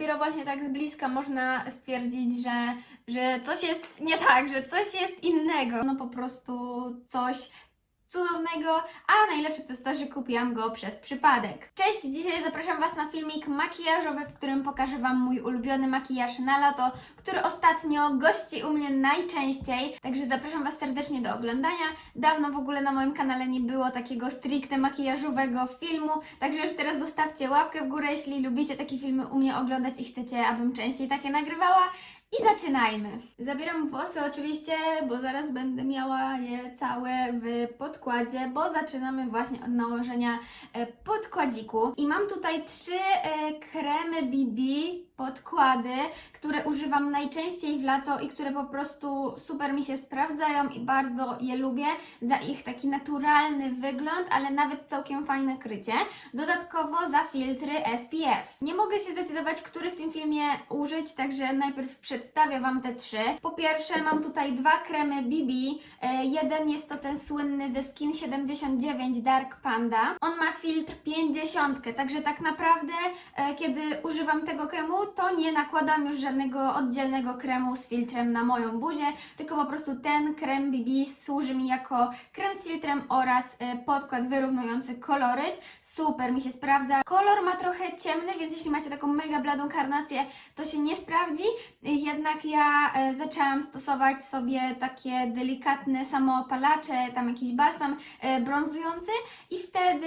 dopiero właśnie tak z bliska można stwierdzić, że, że coś jest nie tak, że coś jest innego. No po prostu coś cudownego, a najlepsze to jest to, że kupiłam go przez przypadek. Cześć, dzisiaj zapraszam Was na filmik makijażowy, w którym pokażę Wam mój ulubiony makijaż na lato, który ostatnio gości u mnie najczęściej, także zapraszam Was serdecznie do oglądania. Dawno w ogóle na moim kanale nie było takiego stricte makijażowego filmu, także już teraz zostawcie łapkę w górę, jeśli lubicie takie filmy u mnie oglądać i chcecie, abym częściej takie nagrywała. I zaczynajmy. Zabieram włosy oczywiście, bo zaraz będę miała je całe w podkładzie, bo zaczynamy właśnie od nałożenia e, podkładziku. I mam tutaj trzy e, kremy BB podkłady, które używam najczęściej w lato i które po prostu super mi się sprawdzają i bardzo je lubię za ich taki naturalny wygląd, ale nawet całkiem fajne krycie. Dodatkowo za filtry SPF. Nie mogę się zdecydować, który w tym filmie użyć, także najpierw przedstawię Wam te trzy. Po pierwsze mam tutaj dwa kremy BB. E, jeden jest to ten słynny ze Skin 79 Dark Panda. On ma filtr 50, także tak naprawdę e, kiedy używam tego kremu, to nie nakładam już żadnego oddzielnego kremu z filtrem na moją buzię, tylko po prostu ten krem BB służy mi jako krem z filtrem oraz e, podkład wyrównujący koloryt. Super mi się sprawdza. Kolor ma trochę ciemny, więc jeśli macie taką mega bladą karnację, to się nie sprawdzi. Jednak ja e, zaczęłam stosować sobie takie delikatne samoopalacze, tam jakiś balsam e, brązujący i wtedy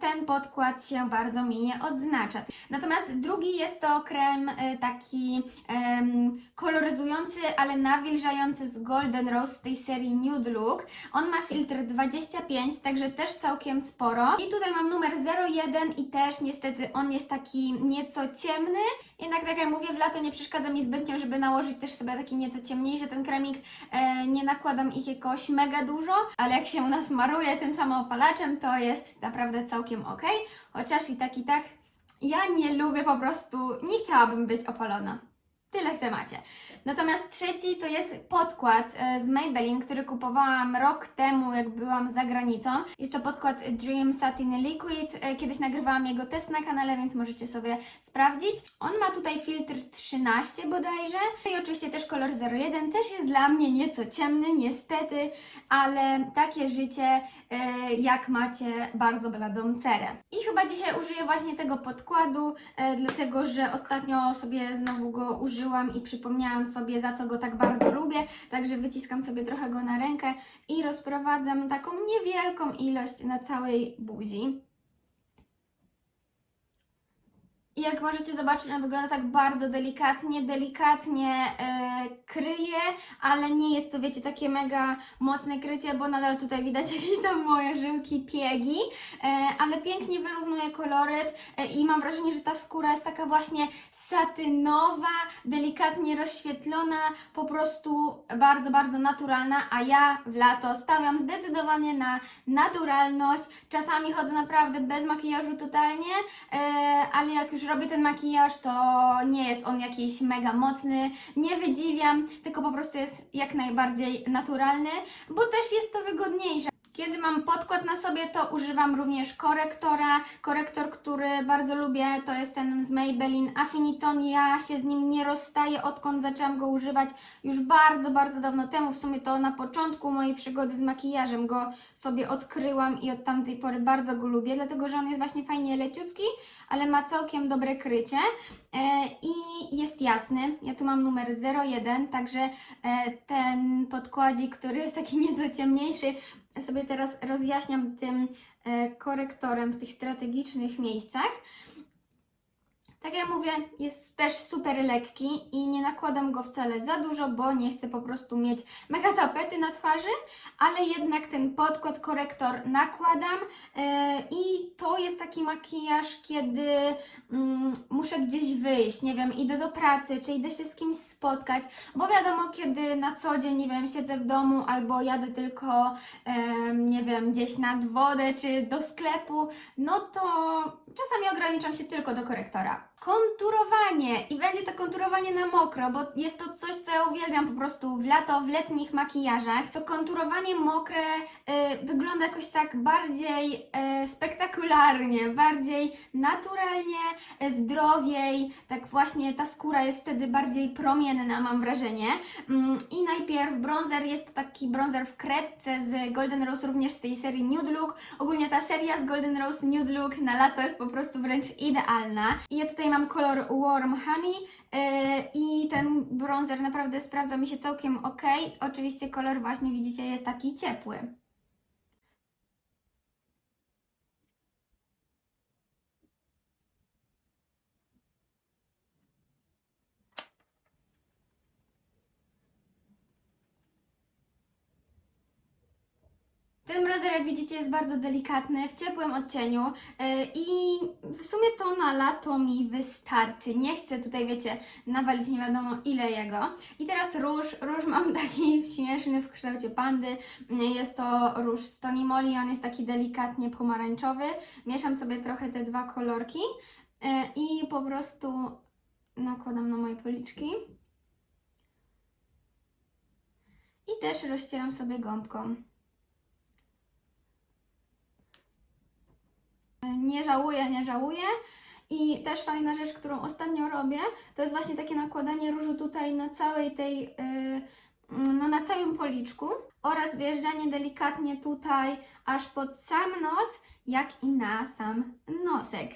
ten podkład się bardzo mi nie odznacza. Natomiast drugi jest to krem e, taki em, koloryzujący, ale nawilżający z Golden Rose z tej serii Nude Look. On ma filtr 25, także też całkiem sporo. I tutaj mam numer 01 i też niestety on jest taki nieco ciemny. Jednak tak jak mówię, w lato nie przeszkadza mi zbytnio, żeby nałożyć też sobie taki nieco ciemniejszy ten kremik. E, nie nakładam ich jakoś mega dużo, ale jak się u nas maruje tym samoopalaczem, to jest naprawdę całkiem ok. Chociaż i tak i tak ja nie lubię po prostu, nie chciałabym być opalona. Tyle w temacie. Natomiast trzeci to jest podkład e, z Maybelline, który kupowałam rok temu, jak byłam za granicą. Jest to podkład Dream Satin Liquid. E, Kiedyś nagrywałam jego test na kanale, więc możecie sobie sprawdzić. On ma tutaj filtr 13 bodajże. I oczywiście też kolor 01. Też jest dla mnie nieco ciemny, niestety, ale takie życie, e, jak macie bardzo bladą cerę. I chyba dzisiaj użyję właśnie tego podkładu, dlatego że ostatnio sobie znowu go użyłam i przypomniałam sobie, za co go tak bardzo lubię. Także wyciskam sobie trochę go na rękę i rozprowadzam taką niewielką ilość na całej buzi. I jak możecie zobaczyć, on wygląda tak bardzo delikatnie, delikatnie e, kryje, ale nie jest to, wiecie, takie mega mocne krycie, bo nadal tutaj widać jakieś tam moje żyłki, piegi, e, ale pięknie wyrównuje koloryt e, i mam wrażenie, że ta skóra jest taka właśnie satynowa, delikatnie rozświetlona, po prostu bardzo, bardzo naturalna, a ja w lato stawiam zdecydowanie na naturalność. Czasami chodzę naprawdę bez makijażu totalnie, e, ale jak już robię ten makijaż, to nie jest on jakiś mega mocny, nie wydziwiam, tylko po prostu jest jak najbardziej naturalny, bo też jest to wygodniejsze. Kiedy mam podkład na sobie, to używam również korektora. Korektor, który bardzo lubię, to jest ten z Maybelline Affiniton. Ja się z nim nie rozstaję, odkąd zaczęłam go używać już bardzo, bardzo dawno temu. W sumie to na początku mojej przygody z makijażem go sobie odkryłam i od tamtej pory bardzo go lubię, dlatego że on jest właśnie fajnie leciutki, ale ma całkiem dobre krycie e, i jest jasny. Ja tu mam numer 01, także e, ten podkładzik, który jest taki nieco ciemniejszy, sobie teraz rozjaśniam tym e, korektorem w tych strategicznych miejscach. Tak jak mówię, jest też super lekki i nie nakładam go wcale za dużo, bo nie chcę po prostu mieć mega tapety na twarzy, ale jednak ten podkład, korektor nakładam e, i to jest taki makijaż, kiedy mm, muszę gdzieś wyjść, nie wiem, idę do pracy, czy idę się z kimś spotkać, bo wiadomo, kiedy na co dzień, nie wiem, siedzę w domu albo jadę tylko, nie wiem, gdzieś nad wodę, czy do sklepu, no to czasami ograniczam się tylko do korektora. Konturowanie i będzie to konturowanie na mokro, bo jest to coś, co ja uwielbiam po prostu w lato, w letnich makijażach. To konturowanie mokre y, wygląda jakoś tak bardziej y, spektakularnie, bardziej naturalnie, y, zdrowiej, tak właśnie ta skóra jest wtedy bardziej promienna, mam wrażenie. Mm, I najpierw bronzer jest to taki bronzer w kredce z Golden Rose, również z tej serii Nude Look. Ogólnie ta seria z Golden Rose Nude Look na lato jest po prostu wręcz idealna. I ja tutaj mam kolor Warm Honey yy, i ten bronzer naprawdę sprawdza mi się całkiem ok. Oczywiście kolor właśnie widzicie jest taki ciepły. Ten bronzer, jak widzicie, jest bardzo delikatny, w ciepłym odcieniu yy, i w sumie to na lato mi wystarczy. Nie chcę tutaj, wiecie, nawalić nie wiadomo ile jego. I teraz róż. Róż mam taki śmieszny w kształcie pandy. Jest to róż z Tony Moly, on jest taki delikatnie pomarańczowy. Mieszam sobie trochę te dwa kolorki yy, i po prostu nakładam na moje policzki. I też rozcieram sobie gąbką. Nie żałuję, nie żałuję. I też fajna rzecz, którą ostatnio robię, to jest właśnie takie nakładanie różu tutaj na całej tej, yy, no na całym policzku oraz wjeżdżanie delikatnie tutaj aż pod sam nos, jak i na sam nosek.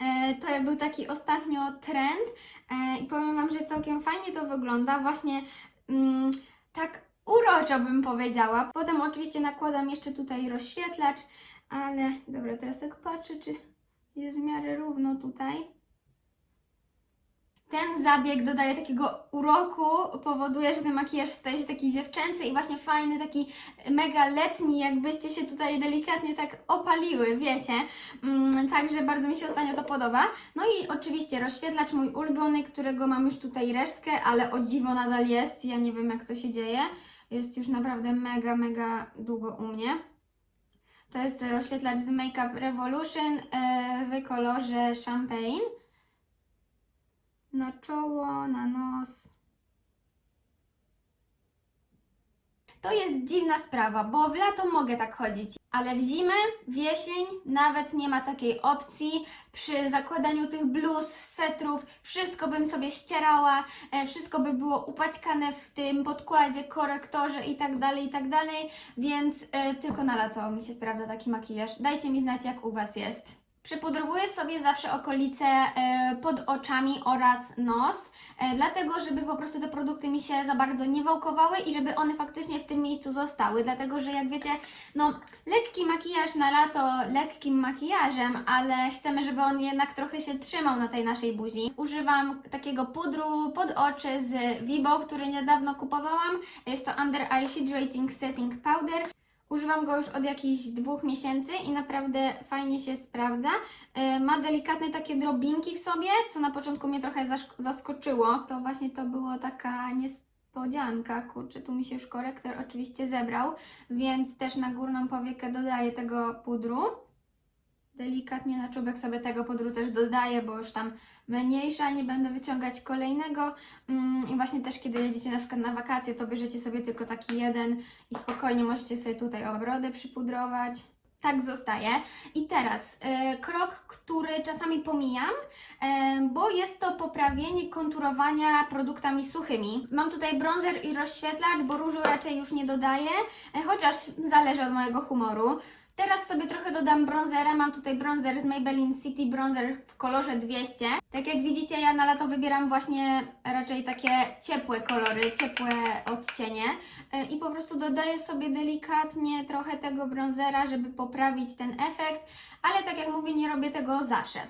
E, To był taki ostatnio trend e, i powiem Wam, że całkiem fajnie to wygląda. Właśnie mm, tak uroczo bym powiedziała. Potem oczywiście nakładam jeszcze tutaj rozświetlacz, ale dobra, teraz tak patrzę, czy jest w miarę równo tutaj. Ten zabieg dodaje takiego uroku, powoduje, że ten makijaż staje się taki dziewczęcy i właśnie fajny, taki mega letni, jakbyście się tutaj delikatnie tak opaliły, wiecie. Mm, także bardzo mi się ostatnio to podoba. No i oczywiście rozświetlacz mój ulubiony, którego mam już tutaj resztkę, ale o dziwo nadal jest. Ja nie wiem jak to się dzieje. Jest już naprawdę mega, mega długo u mnie. To jest rozświetlacz z Makeup Revolution yy, w kolorze Champagne. Na czoło, na nos. To jest dziwna sprawa, bo w lato mogę tak chodzić, ale w zimę, w jesień nawet nie ma takiej opcji. Przy zakładaniu tych bluz, swetrów, wszystko bym sobie ścierała, e, wszystko by było upaćkane w tym podkładzie, korektorze i tak dalej, i tak więc e, tylko na lato mi się sprawdza taki makijaż. Dajcie mi znać, jak u Was jest. Przypudrowuję sobie zawsze okolice e, pod oczami oraz nos, e, dlatego żeby po prostu te produkty mi się za bardzo nie wałkowały i żeby one faktycznie w tym miejscu zostały, dlatego że jak wiecie, no lekki makijaż na lato lekkim makijażem, ale chcemy, żeby on jednak trochę się trzymał na tej naszej buzi. Używam takiego pudru pod oczy z Vibo, który niedawno kupowałam. Jest to Under Eye Hydrating Setting Powder. Używam go już od jakichś dwóch miesięcy i naprawdę fajnie się sprawdza. Yy, Ma delikatne takie drobinki w sobie, co na początku mnie trochę zask- zaskoczyło. To właśnie to było taka niespodzianka. Kurczę, tu mi się już korektor oczywiście zebrał, więc też na górną powiekę dodaję tego pudru. Delikatnie na czubek sobie tego pudru też dodaję, bo już tam mniejsza, nie będę wyciągać kolejnego. Mm, I właśnie też kiedy jedziecie na przykład na wakacje, to bierzecie sobie tylko taki jeden i spokojnie możecie sobie tutaj obrodę przypudrować. Tak zostaje. I teraz y, krok, który czasami pomijam, y, bo jest to poprawienie konturowania produktami suchymi. Mam tutaj bronzer i rozświetlacz, bo różu raczej już nie dodaję, y, chociaż zależy od mojego humoru. Teraz sobie trochę dodam bronzera. Mam tutaj bronzer z Maybelline City Bronzer w kolorze 200. Tak jak widzicie, ja na lato wybieram właśnie raczej takie ciepłe kolory, ciepłe odcienie. E, I po prostu dodaję sobie delikatnie trochę tego bronzera, żeby poprawić ten efekt. Ale tak jak mówię, nie robię tego zawsze.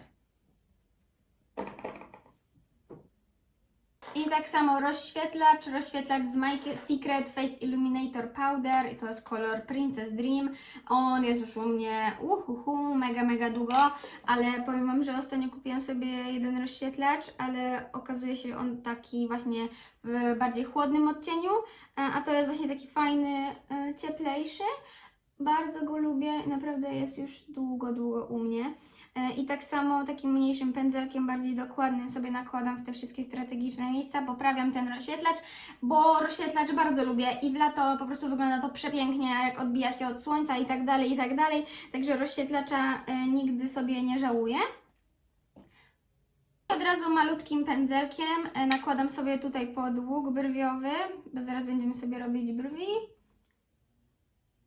I tak samo rozświetlacz, rozświetlacz z My Secret Face Illuminator Powder i to jest kolor Princess Dream. On jest już u mnie uhuhu, mega, mega długo, ale powiem Wam, że ostatnio kupiłam sobie jeden rozświetlacz, ale okazuje się on taki właśnie w bardziej chłodnym odcieniu, a a to jest właśnie taki fajny, e, cieplejszy. Bardzo go lubię naprawdę jest już długo, długo u mnie. E, I tak samo takim mniejszym pędzelkiem, bardziej dokładnym sobie nakładam w te wszystkie strategiczne miejsca, poprawiam ten rozświetlacz, bo rozświetlacz bardzo lubię i w lato po prostu wygląda to przepięknie, jak odbija się od słońca i tak dalej, i tak dalej. Także rozświetlacza e, nigdy sobie nie żałuję. Od razu malutkim pędzelkiem e, nakładam sobie tutaj pod łuk brwiowy, bo zaraz będziemy sobie robić brwi.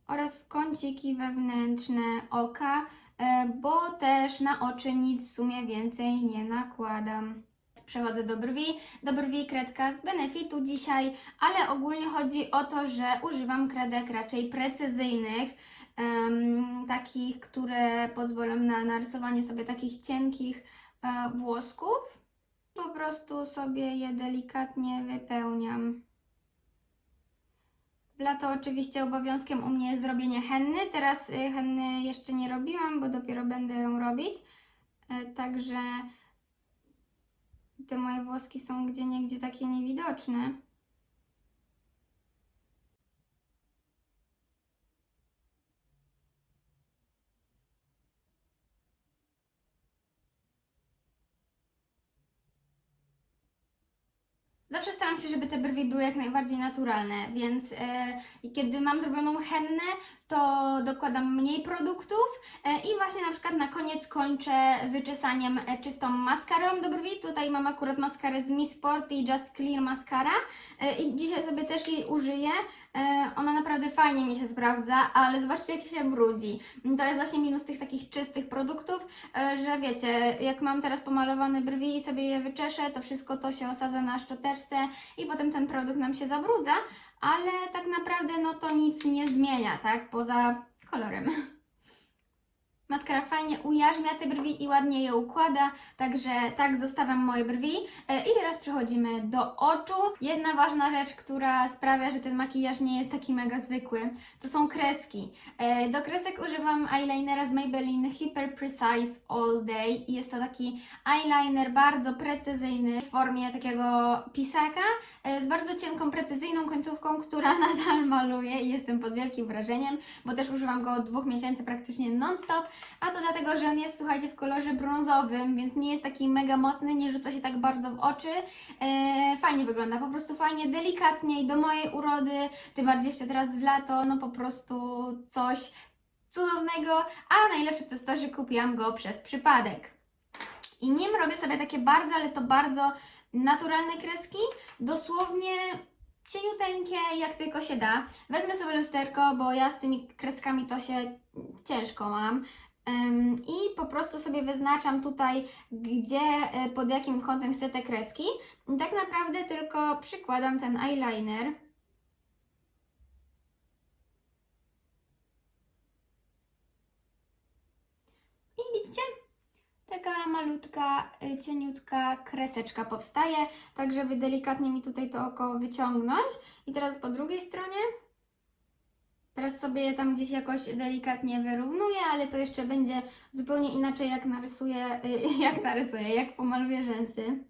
Oraz w kąciki wewnętrzne oka, e, bo też na oczy nic w sumie więcej nie nakładam. Przechodzę do brwi. Do brwi kredka z Benefitu dzisiaj, ale ogólnie chodzi o to, że używam kredek raczej precyzyjnych, em, takich, które pozwolą na narysowanie sobie takich cienkich e, włosków. Po prostu sobie je delikatnie wypełniam. W lato oczywiście obowiązkiem u mnie jest zrobienie henny. Teraz y, henny jeszcze nie robiłam, bo dopiero będę ją robić. E, Także te moje włoski są gdzie niegdzie takie niewidoczne. Zawsze staram się, żeby te brwi były jak najbardziej naturalne, więc i kiedy mam zrobioną hennę, to dokładam mniej produktów e, i właśnie na przykład na koniec kończę wyczesaniem e, czystą maskarą do brwi. Tutaj mam akurat maskarę z Miss Sport i Just Clear Mascara e, i dzisiaj sobie też jej użyję. E, ona naprawdę fajnie mi się sprawdza, ale zobaczcie jak się brudzi. To jest właśnie minus tych takich czystych produktów, e, że wiecie, jak mam teraz pomalowane brwi i sobie je wyczeszę, to wszystko to się osadza na szczoteczce i potem ten produkt nam się zabrudza, ale tak naprawdę no to nic nie zmienia, tak? Poza kolorem. Maskara fajnie ujarzmia te brwi i ładnie je układa, także tak zostawiam moje brwi. E, I teraz przechodzimy do oczu. Jedna ważna rzecz, która sprawia, że ten makijaż nie jest taki mega zwykły, to są kreski. E, Do kresek używam eyelinera z Maybelline Hyper Precise All Day jest to taki eyeliner bardzo precyzyjny w formie takiego pisaka e, z bardzo cienką, precyzyjną końcówką, która nadal maluje i jestem pod wielkim wrażeniem, bo też używam go od dwóch miesięcy praktycznie non-stop, a to dlatego, że on jest, słuchajcie, w kolorze brązowym, więc nie jest taki mega mocny, nie rzuca się tak bardzo w oczy. E, fajnie wygląda, po prostu fajnie, delikatnie i do mojej urody, tym bardziej jeszcze teraz w lato, no po prostu coś cudownego, a najlepsze to jest to, że kupiłam go przez przypadek. I nim robię sobie takie bardzo, ale to bardzo naturalne kreski, dosłownie cieniuteńkie, jak tylko się da. Wezmę sobie lusterko, bo ja z tymi kreskami to się ciężko mam. I po prostu sobie wyznaczam tutaj, gdzie, y, pod jakim kątem chcę te kreski. Tak naprawdę tylko przykładam ten eyeliner. I widzicie? Taka malutka, y, cieniutka kreseczka powstaje, tak żeby delikatnie mi tutaj to oko wyciągnąć. I teraz po drugiej stronie. Teraz sobie je tam gdzieś jakoś delikatnie wyrównuję, ale to jeszcze będzie zupełnie inaczej jak narysuję, y, jak narysuję, jak pomaluję rzęsy.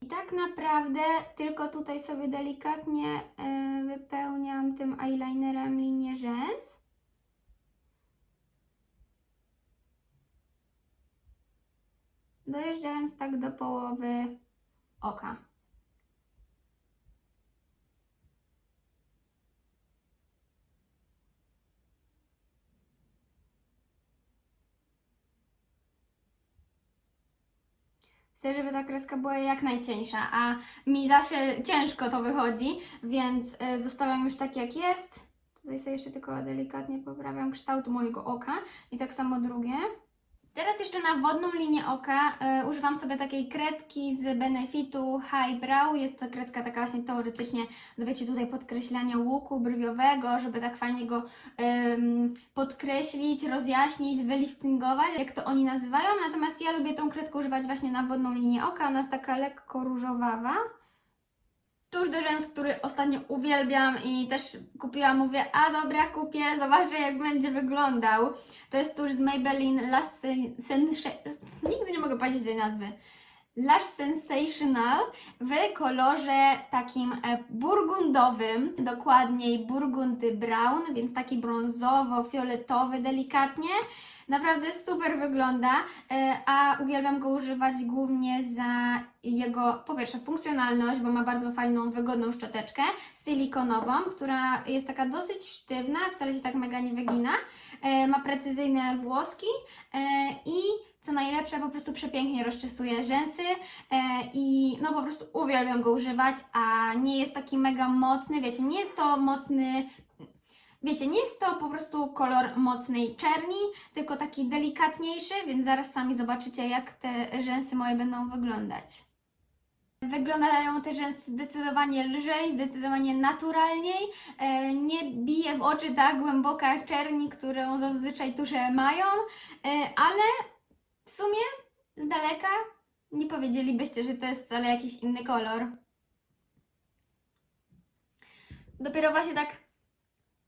I tak naprawdę tylko tutaj sobie delikatnie y, wypełniam tym eyelinerem linię rzęs. Dojeżdżając tak do połowy oka. Chcę, żeby ta kreska była jak najcieńsza, a mi zawsze ciężko to wychodzi, więc y, zostawiam już tak jak jest. Tutaj sobie jeszcze tylko delikatnie poprawiam kształt mojego oka i tak samo drugie. Teraz jeszcze na wodną linię oka e, używam sobie takiej kredki z Benefitu Highbrow. Jest to kredka taka właśnie teoretycznie wiecie tutaj podkreślania łuku brwiowego, żeby tak fajnie go em, podkreślić, rozjaśnić, wyliftingować, jak to oni nazywają. Natomiast ja lubię tą kredkę używać właśnie na wodną linię oka. Ona jest taka lekko różowawa. Tuż do rzęs, który ostatnio uwielbiam i też kupiłam, mówię, a dobra, kupię, zobaczę jak będzie wyglądał. To jest tuż z Maybelline Last Sen... Sen... Nigdy nie mogę powiedzieć tej nazwy. Lash Sensational w kolorze takim e, burgundowym, dokładniej burgundy brown, więc taki brązowo-fioletowy delikatnie. Naprawdę super wygląda, e, a uwielbiam go używać głównie za jego, po pierwsze, funkcjonalność, bo ma bardzo fajną, wygodną szczoteczkę silikonową, która jest taka dosyć sztywna, wcale się tak mega nie wygina. E, Ma precyzyjne włoski e, i co najlepsze, po prostu przepięknie rozczesuje rzęsy i no po prostu uwielbiam go używać, a nie jest taki mega mocny, wiecie, nie jest to mocny Wiecie, nie jest to po prostu kolor mocnej czerni, tylko taki delikatniejszy, więc zaraz sami zobaczycie, jak te rzęsy moje będą wyglądać. Wyglądają te rzęsy zdecydowanie lżej, zdecydowanie naturalniej. E, nie bije w oczy ta głęboka czerni, którą zazwyczaj tusze mają, e, ale w sumie z daleka nie powiedzielibyście, że to jest wcale jakiś inny kolor. Dopiero właśnie tak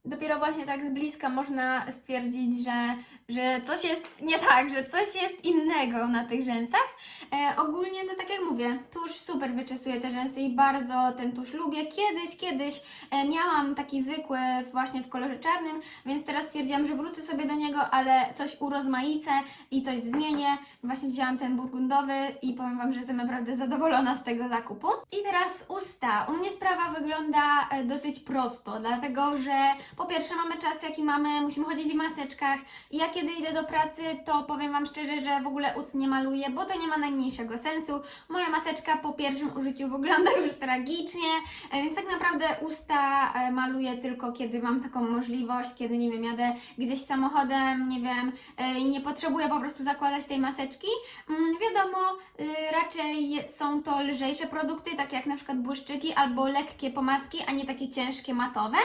Dopiero właśnie tak z bliska można stwierdzić, że, że coś jest nie tak, że coś jest innego na tych rzęsach. E, ogólnie, no tak jak mówię, tusz super wyczesuje te rzęsy i bardzo ten tusz lubię. Kiedyś, kiedyś e, miałam taki zwykły właśnie w kolorze czarnym, więc teraz stwierdziłam, że wrócę sobie do niego, ale coś urozmaicę i coś zmienię. Właśnie wzięłam ten burgundowy i powiem Wam, że jestem naprawdę zadowolona z tego zakupu. I teraz usta. U mnie sprawa wygląda e, dosyć prosto, dlatego że po pierwsze mamy czas jaki mamy, musimy chodzić w maseczkach i ja kiedy idę do pracy, to powiem Wam szczerze, że w ogóle ust nie maluję, bo to nie ma najmniejszego sensu. Moja maseczka po pierwszym użyciu wygląda już tragicznie, e, więc tak naprawdę usta e, maluję tylko kiedy mam taką możliwość, kiedy nie wiem, jadę gdzieś samochodem, nie wiem, e, i nie potrzebuję po prostu zakładać tej maseczki. Mm, Wiadomo, y, raczej są to lżejsze produkty, takie jak na przykład błyszczyki albo lekkie pomadki, a nie takie ciężkie matowe.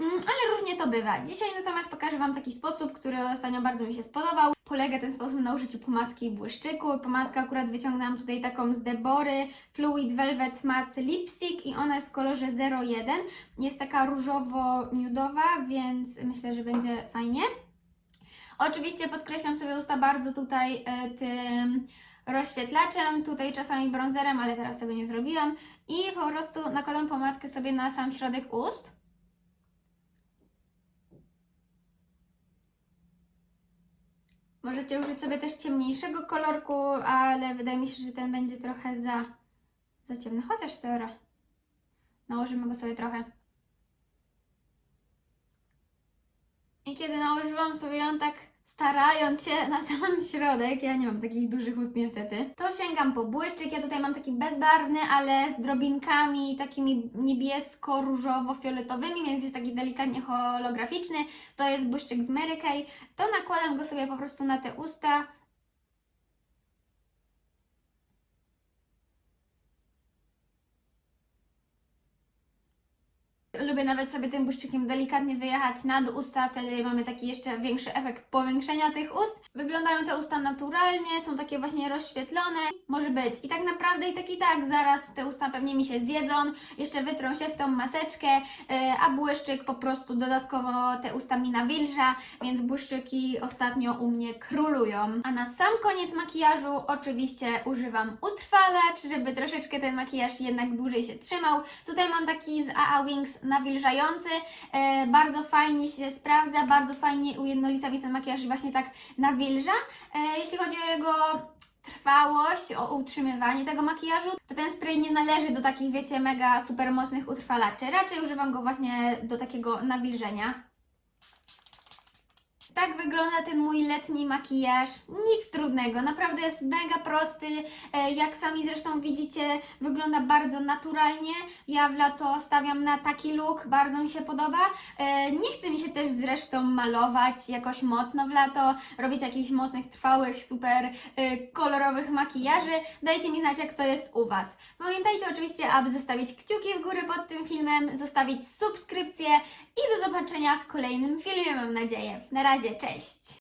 Mm, Różnie to bywa. Dzisiaj natomiast pokażę Wam taki sposób, który ostatnio bardzo mi się spodobał. Polega ten sposób na użyciu pomadki i błyszczyku. Pomadkę akurat wyciągnęłam tutaj taką z Debory Fluid Velvet Matte Lipstick i ona jest w kolorze 01. Jest taka różowo-nudowa, więc myślę, że będzie fajnie. Oczywiście podkreślam sobie usta bardzo tutaj e, tym rozświetlaczem, tutaj czasami bronzerem, ale teraz tego nie zrobiłam. I po prostu nakładam pomadkę sobie na sam środek ust. Możecie użyć sobie też ciemniejszego kolorku, ale wydaje mi się, że ten będzie trochę za, za ciemny. Chociaż teraz nałożymy go sobie trochę. I kiedy nałożyłam sobie ją tak starając się na sam środek, ja nie mam takich dużych ust niestety, to sięgam po błyszczyk. Ja tutaj mam taki bezbarwny, ale z drobinkami takimi niebiesko-różowo-fioletowymi, więc jest taki delikatnie holograficzny. To jest błyszczyk z Mary Kay. To nakładam go sobie po prostu na te usta. Lubię nawet sobie tym błyszczykiem delikatnie wyjechać nad usta, wtedy mamy taki jeszcze większy efekt powiększenia tych ust. Wyglądają te usta naturalnie, są takie właśnie rozświetlone. Może być i tak naprawdę i tak i tak zaraz te usta pewnie mi się zjedzą, jeszcze wytrą się w tą maseczkę, e, a błyszczyk po prostu dodatkowo te usta mi nawilża, więc błyszczyki ostatnio u mnie królują. A na sam koniec makijażu oczywiście używam utrwalacz, żeby troszeczkę ten makijaż jednak dłużej się trzymał. Tutaj mam taki z AA Wings nawilżający, e, bardzo fajnie się sprawdza, bardzo fajnie ujednolica mi ten makijaż i właśnie tak nawilża. E, jeśli chodzi o jego trwałość, o utrzymywanie tego makijażu, to ten spray nie należy do takich, wiecie, mega super mocnych utrwalaczy. Raczej używam go właśnie do takiego nawilżenia. Tak wygląda ten mój letni makijaż. Nic trudnego, naprawdę jest mega prosty. E, Jak sami zresztą widzicie, wygląda bardzo naturalnie. Ja w lato stawiam na taki look, bardzo mi się podoba. E, Nie chce mi się też zresztą malować jakoś mocno w lato, robić jakichś mocnych, trwałych, super e, kolorowych makijaży. Dajcie mi znać, jak to jest u Was. Pamiętajcie oczywiście, aby zostawić kciuki w górę pod tym filmem, zostawić subskrypcję i do zobaczenia w kolejnym filmie, mam nadzieję. Na razie, cześć!